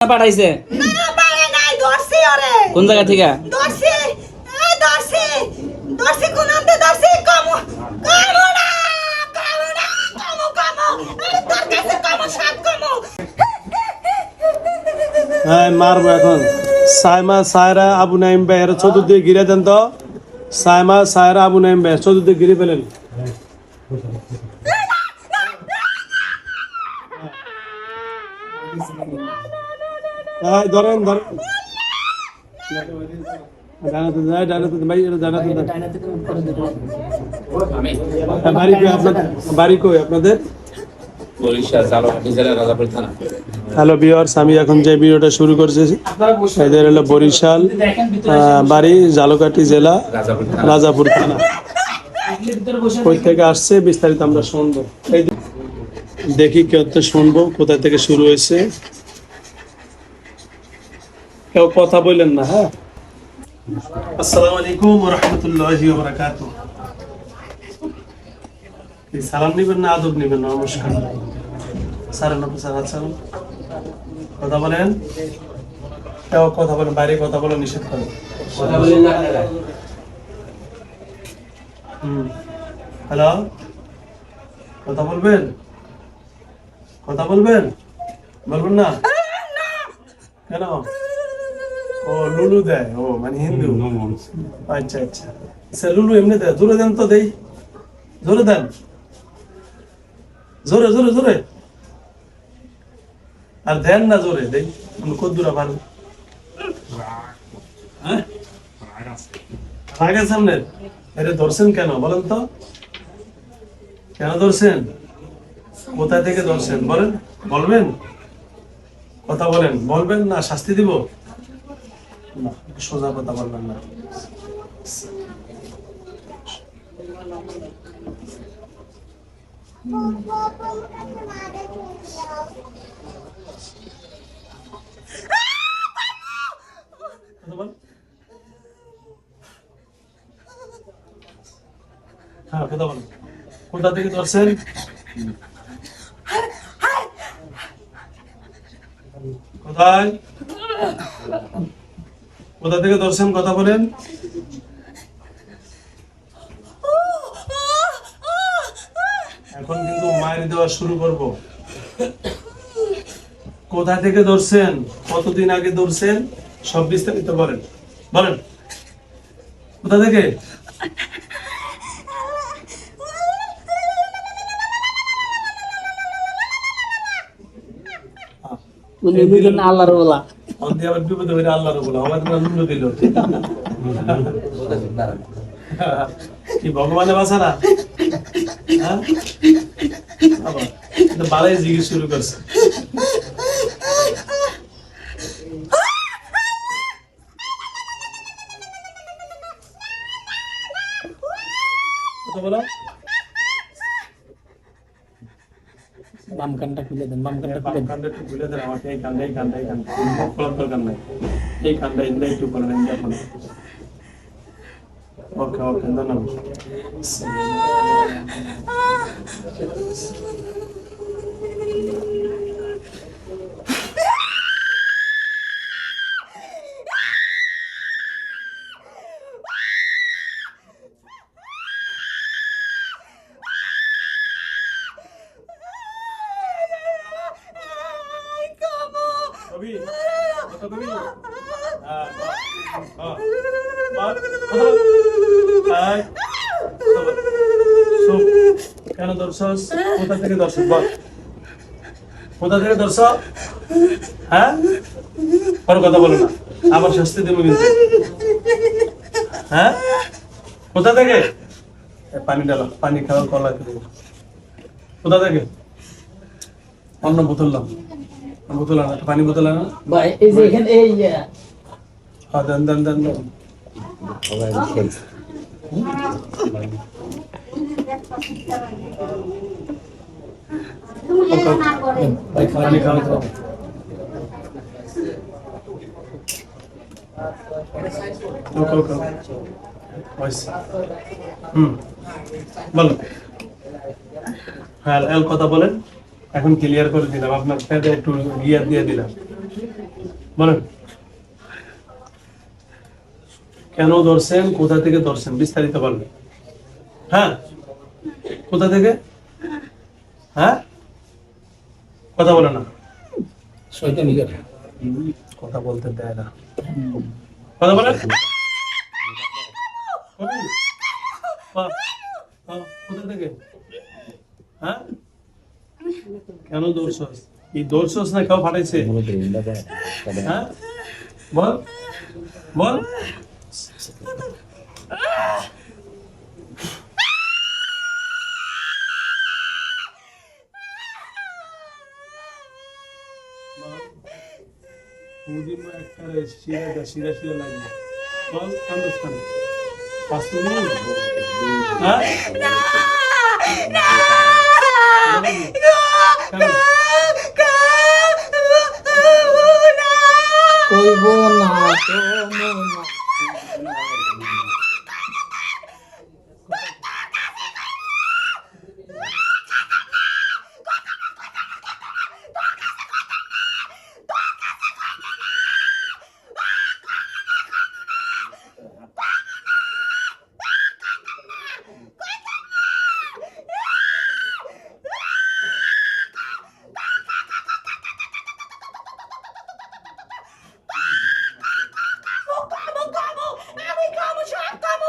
পাঠাইছে কোন জায়গা থেকে হ্যাঁ মারবো এখন সাইমা সায়রা আবু নাইম ভাইয়ের চতুর্দিকে ঘিরে দেন তো সাইমা সায়রা আবু নাইম ভাইয়ের চতুর্দিকে ঘিরে ফেলেন এই, ধরেন ধরেন। হ্যাঁ, আপনাদের? হ্যালো ভিউয়ার্স আমি এখন যে ভিডিওটা শুরু করছি এদের হলো বরিশাল বাড়ি জালকাটি জেলা রাজাপুর থানা। কই থেকে আসছে বিস্তারিত আমরা শুনব। দেখি কেউ তো শুনব কোথা থেকে শুরু হয়েছে। কেউ কথা বললেন না হ্যাঁ? আসসালামু আলাইকুম রহমতুল্লাহি বারাকাতু সালাম নিবেন না আদব নিবেন না? নমস্কার। স্যার স্যার আচ্ছা কথা বলেন। কেউ কথা বলেন বাইরে কথা বলে নিষেধ করেন। হুম। হ্যালো? কথা বলবেন? কথা বলবেন? বলবেন না! কেন? ও লুলু দেয়। ও মানে হিন্দু। আচ্ছা আচ্ছা। স্যার লুলু এমনি দেয়। জোরে দেন তো দেই। জোরে দেন। জোরে জোরে জোরে। আর দেন না জোরে দেই। কদ্দুরা হ্যাঁ? আছে এটা ধরছেন কেন বলেন তো? কেন ধরছেন? কোথা থেকে ধরছেন বলেন? বলবেন? কথা বলেন। বলবেন না শাস্তি দিব? না সোজা কথা বলবেন না কথা বল হ্যাঁ কথা বলেন কোথা থেকে ধরছেন কোথায় কোথা থেকে দর্শন কথা বলেন? এখন কিন্তু মায়ের দেওয়া শুরু করব। কোথা থেকে ধরছেন? কতদিন আগে ধরছেন? সব বিস্তারিত বলেন। বলেন। কোথা থেকে? আল্লাহর বলা অন্তে আবার বিপদে হইলে আল্লাহর বলা আমার কোনো নুন দিল কি ভগবানে বাসা না হ্যাঁ বালাই জিজ্ঞেস শুরু করছে। কথা বাম কানটা খুলে দেন বাম কানটা খুলে দেন কান্দে একটু ভুলে দেন আমাকে এই কান্দে এই কান্দে এই কান্দে মুখ খোলার দরকার নাই এই কান্দে এগুলো একটু করে নেন দেখুন ওকে ওকে ধন্যবাদ দর্শস কোথা থেকে দর্শক? বল। কোথা থেকে দর্শক? হ্যাঁ? পর কথা বলো না। আবার শাস্তি দেবো কিন্তু। হ্যাঁ? কোথা থেকে? এ, পানি ডালো পানি খাওয়া কলা খেতে। কোথা থেকে? অন্য বোতল বোতল আনা পানি বোতল আনা। ভাই এই যে এখানে এই হ্যাঁ দেন দেন দেন দেন। হ্যাঁ কথা বলেন এখন ক্লিয়ার করে দিলাম আপনার প্যাডে একটু গিয়ার দিয়ে দিলাম বলেন কেন ধরছেন কোথা থেকে ধরছেন বিস্তারিত বলবেন হ্যাঁ কোথা থেকে? হ্যাঁ? কথা বলে না। শয়তানি করে কথা বলতে দেয় না। কথা বলে? কোথা থেকে? হ্যাঁ? কেন দৌড়ছস এই দৌড়ছস না কেউ ফাটাইছে হ্যাঁ? বল। বল। মুদিমা একটা শিরা দা শিরা শিরা লাগে বল কান্দস কান? মিনিট হ্যাঁ? কইব না কোনো না?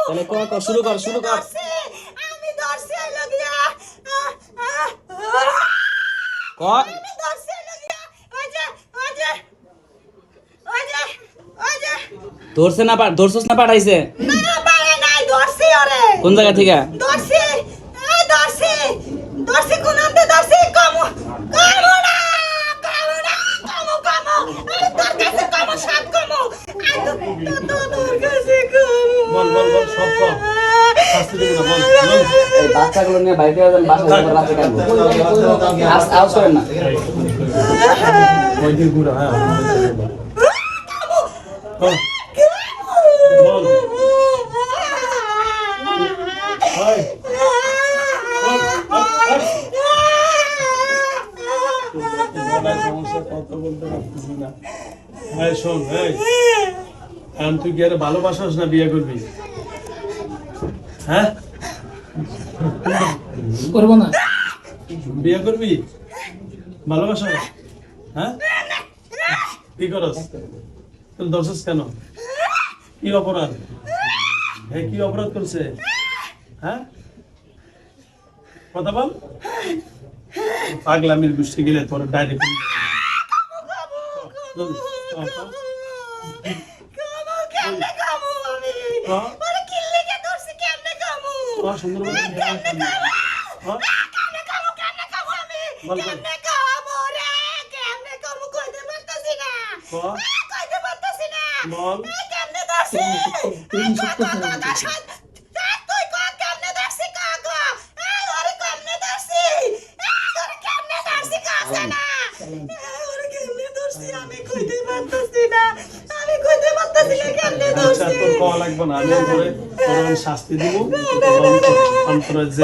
তাহলে ক, ক, শুরু কর, শুরু কর। আমি ধরছি এই লগিয়া ক আমি ধরছি এই লগিয়া ওই যে ওই যে ওই যে ওই যে। ধরছে না পা- ধরছস না পাঠাইছে। না নাই ধরছি ওরে। কোন জায়গা থেকে? ধরছি ধরছি ধরছি কোন আনতে ধরছি কামু কামু না কামু না কামু কামু। আরে তোর কাছে কামু সাত কামু। আই তো তো তোর কাছে। কামু বল বল বল সব কর। শাস্তি দেবো না বল। বল এই বাচ্চাগুলো নিয়ে বাইরে যাবেন বাসা যাবেন রাতে কাটবো আজ করেন না। গুড়া হ্যাঁ বল সমস্যা কথা বলতে পারতেছি না হ্যাঁ শোন এই। এখন তুই কি আরে ভালোবাসাস না বিয়ে করবি হ্যাঁ করব না বিয়ে করবি ভালোবাসা হ্যাঁ কি করস তুই দর্শস কেন কি অপরাধ হ্যাঁ কি অপরাধ করছে হ্যাঁ কথা বল পাগলামির গোষ্ঠী গেলে তোর ডাইরেক্ট কেমনে কামু আমি হ্যাঁ? আরে কিল্লিকে ধরছি কেমনে কামু সুন্দর কেমনে কামু হ্যাঁ কেমনে কামু কেমনে কামু আমি বল, বল। কেমনে কামু রে কেমনে কামু কইতে পারতাছি না ক কইতে পারতাছি না বল কেমনে ধরছি তুই চুপ কওয়া লাগবে না আমি তোরে তোর শাস্তি দিব অন্তরে যে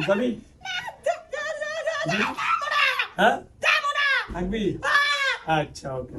যাবি হ্যাঁ? থাকবি? আচ্ছা ওকে।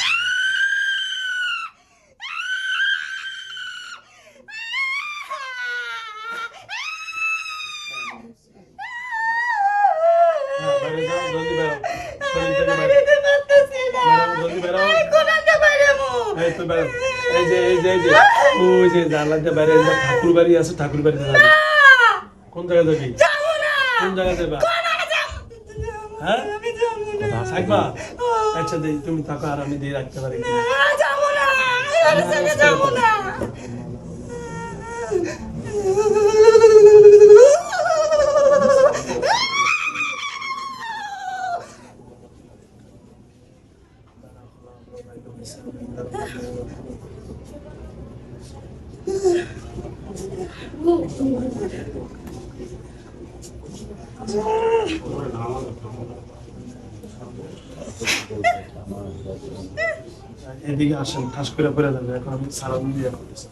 হ্যাঁ, বাইরে যাও জলদি বেরো শরীর থেকে বেরো কইতে পারতাছি না বেরো, জলদি বেরো এই কোনাতে বাইরেমু এই তো বেরো এই যে যে ওই যে জানলা বাইরে ঠাকুর বাড়ি আছে ঠাকুর বাড়িতে যাবি? কোন জায়গা যাবি? কোন জায়গায় যাবা? হ্যাঁ? থাকবা আচ্ছা দেই তুমি থাকো আর আমি দিয়ে রাখতে পারি। না যাব না। এদিকে আসেন, ঠাস করে পড়ে যাবে, এখন আমি সালাম দিয়ে করতেছি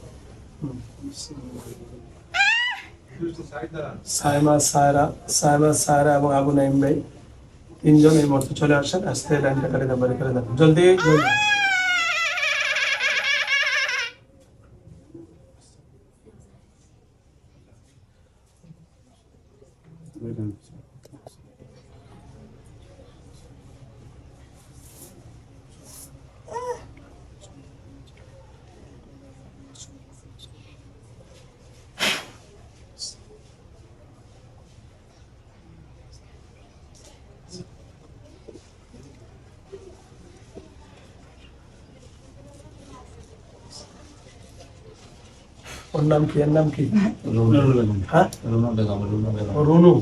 সাইমা, সায়রা সাইমা সায়রা এবং আবু নাইম তিনজন এই মুহূর্তে চলে আসেন, আস্তে লাইনটা জলদি ওর নাম কি? এর নাম কি? হ্যাঁ? রুনু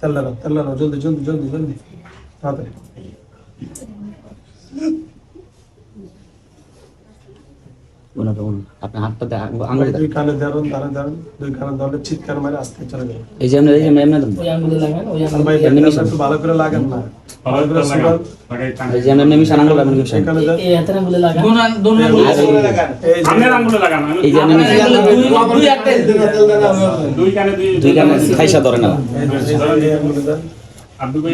তেল লাগাও তেল লাগাও জলদি জলদি জলদি উনি আপনি হাতটা আঙুল দুই কানে দুই কানে ধরলে চিৎকার মারে আস্তে চলে যাবে এই যে এমনি এই যে এমনি এমনি ওই আঙ্গুলে লাগান ওই আর ভাই আঙ্গুলে ব্যাগটা একটু ভালো করে লাগান না। ভালো করে সুগার এই যে এমনি এমনি মিশান আঙুল এমনি মিশান এই হাতের আঙ্গুলে লাগান। এই যে এই যে এমনি মিশান দুই কানে খাইসা ধরে না। এই যে, এই যে, এই আঙ্গুলে দেন।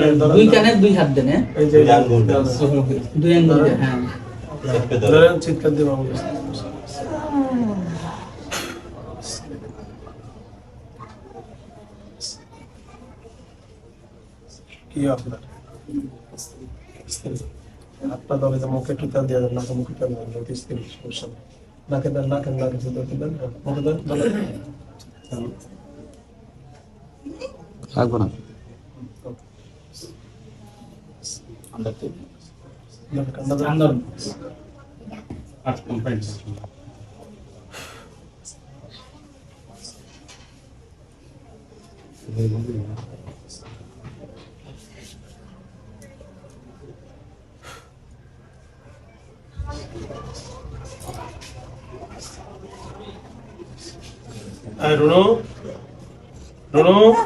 দেন, ধরেন, দুই কানে দুই হাত দেন হ্যাঁ? এই যে, এই যে, দুই আঙ্গুল দিয়ে, হ্যাঁ। ধরেন, চিৎকার দিবেন আমাকে। কি আপনার আপনার দলে যে মুখে টুকা দিয়ে দেন নাকে মুখে টুকা দেন যদি স্থির সমস্যা। নাকে দেন নাকে নাকে দিয়ে দেন দেন হ্যাঁ, মুখে দেন। থাকব না I don't know. Don't know.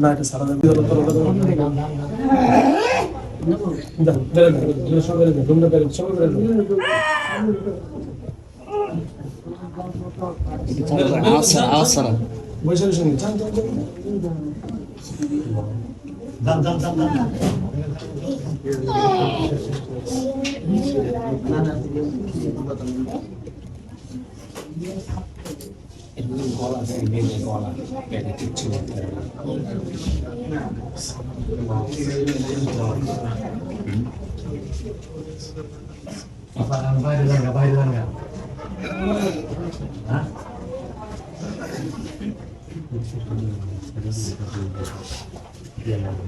না এটা সারা দেন ধরো ধরো ধরো দেন বেরান বেরান সব বেরান গুন্ডা বেরান সব বেরান আওয়াজ ছাড়া বসে বসে চান চান চান আমি খাওয়া বেশি দাঁড়ান ওকে আলি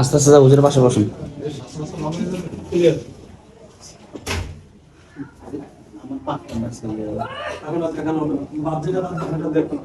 আস্তে আস্তে যা হুজুরের পাশে বসুন। এখন আর দেখানো হবে না। বাদ দেখো